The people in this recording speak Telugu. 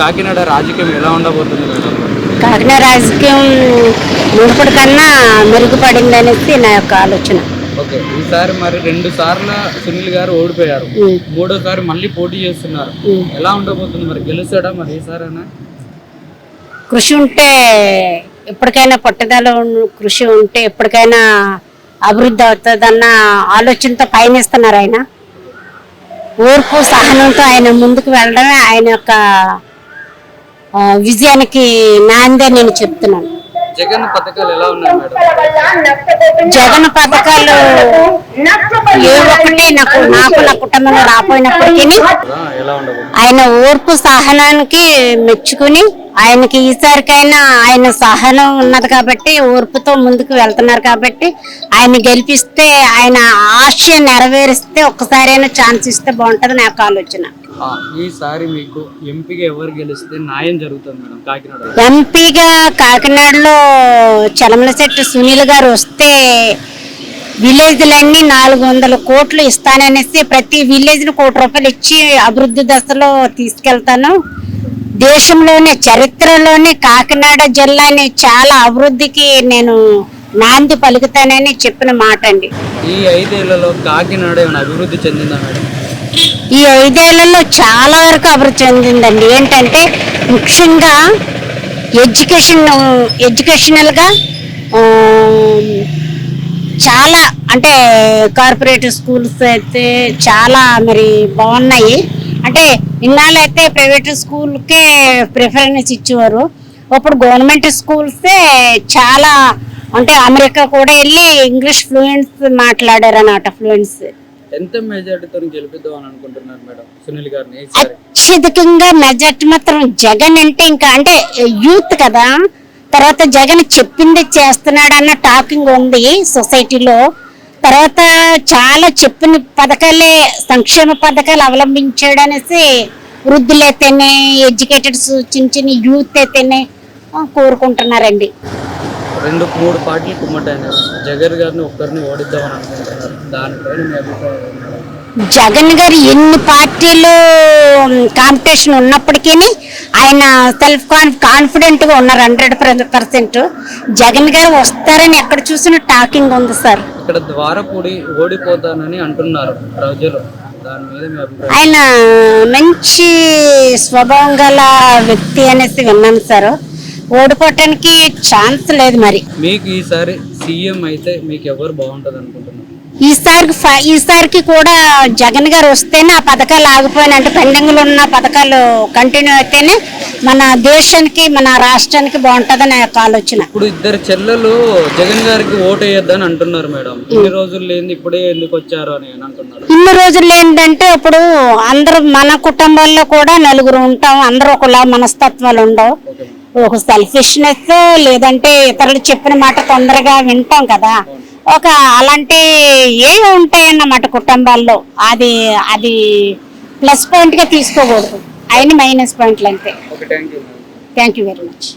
కాకినాడ రాజకీయం ఎలా ఉండబోతుంది మేడం? కాకినాడ రాజకీయం మునుపటి కన్నా మెరుగుపడింది అనేసి నా యొక్క ఆలోచన. ఓకే ఈసారి మరి రెండు సార్లు సునీల్ గారు ఓడిపోయారు. మూడోసారి మళ్ళీ పోటీ చేస్తున్నారు. ఎలా ఉండబోతుంది మరి? గెలుస్తాడా మరి ఈసారైనా? కృషి ఉంటే ఎప్పటికైనా పట్టుదల కృషి ఉంటే ఎప్పటికైనా అభివృద్ధి అవుతుందన్న ఆలోచనతో పయనిస్తున్నారు ఆయన. ఓర్పు సహనంతో ఆయన ముందుకు వెళ్ళడమే ఆయన యొక్క విజయానికి నాందే నేను చెప్తున్నాను. జగన్ పథకాలు ఎలా ఉన్నాయి మేడం? జగన్ పథకాలు ఏ ఒక్కటి నాకు నాకు నా కుటుంబంలో రాపోయినప్పటికీ ఆ, ఎలా ఉండబోతుంది? ఆయన ఓర్పు సహనానికి మెచ్చుకుని ఆయనకి ఈసారికైనా ఆయన సహనం ఉన్నది కాబట్టి ఓర్పుతో ముందుకు వెళ్తున్నారు కాబట్టి ఆయన గెలిపిస్తే ఆయన ఆశ నెరవేరిస్తే ఒక్కసారైనా ఛాన్స్ ఇస్తే బాగుంటుంది నాకు ఆలోచన. ఈసారి మీకు ఎంపీగా ఎవరు గెలిస్తే న్యాయం జరుగుతుంది మేడం? కాకినాడ. ఎంపీగా కాకినాడలో చలమలశెట్టి సునీల్ గారు వస్తే విలేజ్లన్నీ నాలుగు వందల కోట్లు ఇస్తాననేసి ప్రతి విలేజ్ని కోటి రూపాయలు ఇచ్చి అభివృద్ధి దశలో తీసుకెళ్తాను. దేశంలోనే చరిత్రలోనే కాకినాడ జిల్లాని చాలా అభివృద్ధికి నేను నాంది పలుకుతానని చెప్పిన మాట అండి ఈ ఐదేళ్ళలో కాకినాడ అభివృద్ధి చెందిందా మేడం? ఈ ఐదేళ్ళలో చాలా వరకు అభివృద్ధి చెందిందండి. ఏంటంటే ముఖ్యంగా ఎడ్యుకేషన్ ఎడ్యుకేషనల్గా చాలా అంటే కార్పొరేటివ్ స్కూల్స్ అయితే చాలా మరి బాగున్నాయి. అంటే ఇన్నాళ్ళైతే ప్రైవేట్ స్కూల్కే ప్రిఫరెన్స్ ఇచ్చేవారు. ఇప్పుడు గవర్నమెంట్ స్కూల్సే చాలా అంటే అమెరికా కూడా వెళ్ళి ఇంగ్లీష్ ఫ్లూయెన్స్ మాట్లాడారు అన్నమాట ఫ్లూయెన్స్ ఎంత మెజార్టీతో గెలిపిద్దాం అని అనుకుంటున్నారు మేడం? సునీల్ గారిని అత్యధికంగా మెజార్టీ మాత్రం జగన్ అంటే ఇంకా అంటే యూత్ కదా? తర్వాత జగన్ చెప్పింది చేస్తున్నాడు అన్న టాకింగ్ ఉంది సొసైటీలో తర్వాత చాలా చెప్పిన పథకాలే సంక్షేమ పథకాలు అవలంబించాడు అనేసి వృద్ధులైతేనే ఎడ్యుకేటెడ్ ఎడ్యుకేటెడ్స్ చిన్న చిన్న యూత్ అయితేనే కోరుకుంటున్నారండి. రెండు మూడు పార్టీలు కుమ్మటైన జగన్ గారిని ఒక్కరిని ఓడిద్దామని అనుకుంటున్నారు. దానిపైన మీ అభిప్రాయం? జగన్ గారు ఎన్ని పార్టీలు కాంపిటీషన్ ఉన్నప్పటికీ ఆయన సెల్ఫ్ కాన్ కాన్ఫిడెంట్గా ఉన్నారు హండ్రెడ్ పర్సెంట్ జగన్ గారు వస్తారని ఎక్కడ చూసిన టాకింగ్ ఉంది సార్. ఇక్కడ ద్వారపూడి ఓడిపోతానని అంటున్నారు ప్రజలు. ఆయన మంచి స్వభావం గల వ్యక్తి అనేసి విన్నాను సార్. ఓడిపోవటానికి ఛాన్స్ లేదు మరి. మీకు ఈసారి సీఎం అయితే మీకు ఎవరు బాగుంటుంది అనుకుంటున్నారు? ఈసారికి ఈసారికి కూడా జగన్ గారు వస్తేనే ఆ పథకాలు ఆగిపోయిన అంటే పెండింగ్లో ఉన్న పథకాలు కంటిన్యూ అయితేనే మన దేశానికి మన రాష్ట్రానికి బాగుంటుందని నా యొక్క ఆలోచన. ఇప్పుడు ఇద్దరు చెల్లెలు జగన్ గారికి ఓటు వేయొద్దని అంటున్నారు మేడం. ఇన్ని రోజులు లేని ఇప్పుడే ఎందుకు వచ్చారు అని అంటున్నారు? ఇన్ని రోజులు ఏంటంటే ఇప్పుడు అందరూ మన కుటుంబాల్లో కూడా నలుగురు ఉంటాం. అందరూ ఒకలా మనస్తత్వాలు ఉండవు. ఒక సెల్ఫిష్నెస్ లేదంటే ఇతరులు చెప్పిన మాట తొందరగా వింటాం కదా. ఒక అలాంటి ఏమి ఉంటాయన్నమాట కుటుంబాల్లో. అది అది ప్లస్ పాయింట్గా తీసుకోకూడదు. అయిన మైనస్ పాయింట్లు అంతే థ్యాంక్ యూ వెరీ మచ్